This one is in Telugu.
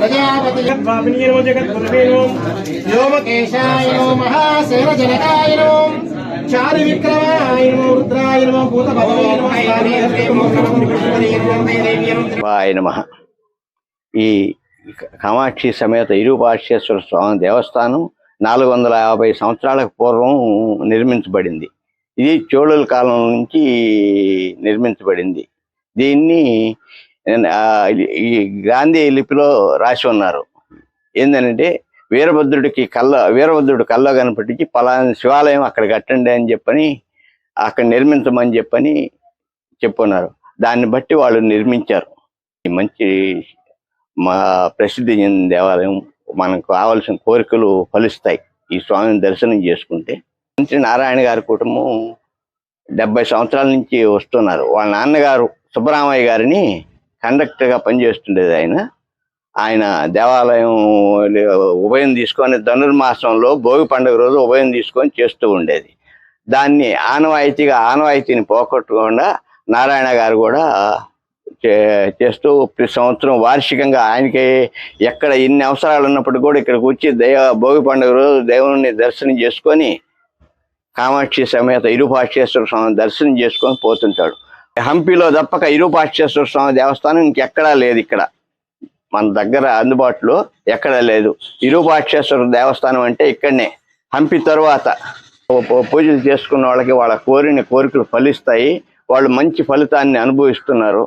ప్రజాపతి చారు విక్రమాయ రుద్రాయ భూత నమో ఈ కామాక్షి సమేత ఇరుపాక్షేశ్వర స్వామి దేవస్థానం నాలుగు వందల యాభై సంవత్సరాలకు పూర్వం నిర్మించబడింది. ఇది చోళుల కాలం నుంచి నిర్మించబడింది. దీన్ని ఈ గాంధీ లిపిలో రాసి ఉన్నారు. ఏంటంటే వీరభద్రుడికి కళ్ళ వీరభద్రుడు కళ్ళ కనపటించి పలానా శివాలయం అక్కడ కట్టండి అని చెప్పని అక్కడ నిర్మించమని చెప్పని చెప్పున్నారు. దాన్ని బట్టి వాళ్ళు నిర్మించారు. ఈ మంచి మా ప్రసిద్ధి చెందిన దేవాలయం మనకు కావలసిన కోరికలు ఫలిస్తాయి. ఈ స్వామిని దర్శనం చేసుకుంటే. మంత్రి నారాయణ గారి కుటుంబం డెబ్బై సంవత్సరాల నుంచి వస్తున్నారు. వాళ్ళ నాన్నగారు సుబ్బరామయ్య గారిని కండక్టర్గా పనిచేస్తుండేది ఆయన. ఆయన దేవాలయం ఉభయం తీసుకొని ధనుర్మాసంలో భోగి పండుగ రోజు ఉభయం తీసుకొని చేస్తూ ఉండేది. దాన్ని ఆనవాయితీగా ఆనవాయితీని పోగొట్టకుండా నారాయణ గారు కూడా చేస్తూ ప్రతి సంవత్సరం వార్షికంగా ఆయనకి ఎక్కడ ఎన్ని అవసరాలు ఉన్నప్పుడు కూడా ఇక్కడికి వచ్చి దైవ భోగి పండుగ రోజు దేవుని దర్శనం చేసుకొని కామాక్షి సమేత ఇరుపాక్షేశ్వర స్వామి దర్శనం చేసుకొని పోతుంటాడు. హంపీలో తప్పక ఇరుపాక్షేశ్వర స్వామి దేవస్థానం ఇంకెక్కడా లేదు ఇక్కడ. మన దగ్గర అందుబాటులో ఎక్కడా లేదు. ఇరుపాక్షేశ్వర దేవస్థానం అంటే ఇక్కడనే. హంపి తరువాత పూజలు చేసుకున్న వాళ్ళకి వాళ్ళ కోరిన కోరికలు ఫలిస్తాయి. వాళ్ళు మంచి ఫలితాన్ని అనుభవిస్తున్నారు.